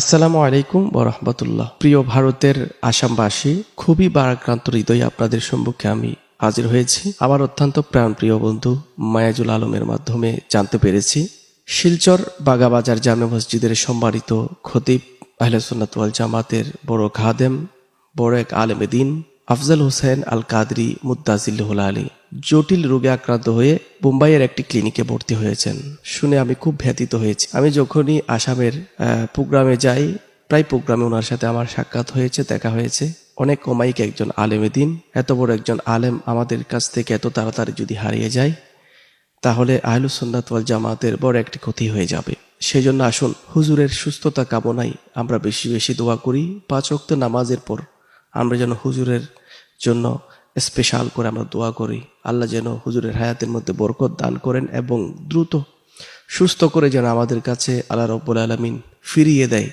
আসসালামু আলাইকুম রহমতুল্লাহ। প্রিয় ভারতের আসামবাসী, খুবই বারাক্রান্ত হৃদয়ে আপনাদের সম্মুখে আমি হাজির হয়েছি। আমার অত্যন্ত প্রাণপ্রিয় বন্ধু মায়াজুল আলমের মাধ্যমে জানতে পেরেছি। শিলচর বাগাবাজার জামে মসজিদের সম্মানিত খতিব আহলেসুন্নাতওয়াল জামাতের বড় খাদেম, বড় এক আলেমে দিন। আফজাল হোসেন আল কাদরি মুদাজিল্লুল আলী জটিল রোগে আক্রান্ত হয়ে মুম্বাইয়ের একটি ক্লিনিকে ভর্তি হয়েছেন। শুনে আমি খুব ব্যথিত হয়েছি। আমি যখনই আসামের প্রোগ্রামে যাই, প্রায় প্রোগ্রামে ওনার সাথে আমার সাক্ষাৎ হয়েছে, দেখা হয়েছে। অনেক কমাইক একজন আলেমে দিন এত বড় একজন আলেম আমাদের কাছ থেকে এত তাড়াতাড়ি যদি হারিয়ে যায়, তাহলে আহলুসন্নাত ওয়াল জামাতের বড় একটি ক্ষতি হয়ে যাবে। সেই জন্য আসুন, হুজুরের সুস্থতা কামনায় আমরা বেশি বেশি দোয়া করি। পাঁচ ওয়াক্ত নামাজের পর আমরা যেন হুজুরের জন্য স্পেশাল করে আমরা দোয়া করি। আল্লাহ যেন হুজুরের হায়াতের মধ্যে বরকত দান করেন এবং দ্রুত, সুস্থ করে যেন আমাদের কাছে আল্লাহ রব্বুল আলমিন ফিরিয়ে দেয়।